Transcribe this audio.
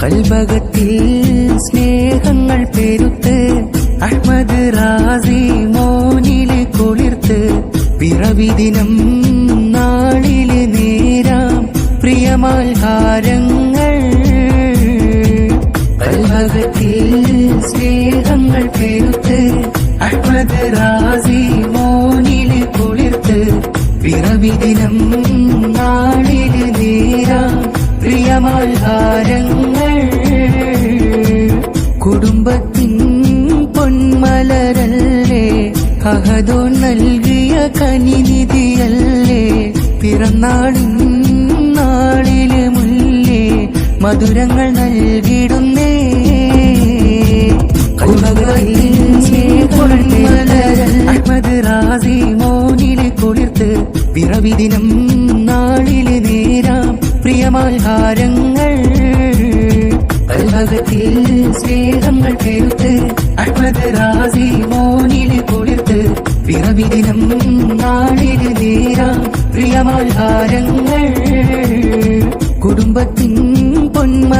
കൽബകത്തിൽ സ്നേഹങ്ങൾ പെരുത്ത് അഹ്മദ് റാസി മോനിൽ കുളിർത്ത് പിറവിദിനം നാളിൽ നേരാം പ്രിയമാൽഹാരങ്ങൾ കൽബകത്തിൽ സ്നേഹങ്ങൾ പെരുത്ത് അഹ്മദ് റാസി മോനിൽ കുളിർത്ത് പിറവി ദിനം നേരാം പ്രിയമാൽഹാരങ്ങൾ കുടുംബത്തിൻ പൊന്മലരല്ലേ? അഹദോ നൽകിയ കനിനിധിയല്ലേ? പിറന്നാളിൻ നാളിലെ മുല്ലേ? മധുരങ്ങൾ നൽകിടുന്നേ. അഹ്മദ് റാസി മോനിൽ കുളിർത്ത് പിറവിദിനം നേരാം പ്രിയമാൽഹാരങ്ങൾ കൽഭകത്തിൽ സ്നേഹങ്ങൾ പെരുത്ത് അഹ്മദ് റാസി മോനിൽ കുളിർത്ത് പിറവിദിനം നാളിൽ നേരാം പ്രിയമാൽഹാരങ്ങൾ കുടുംബത്തിൻ പൊന്മല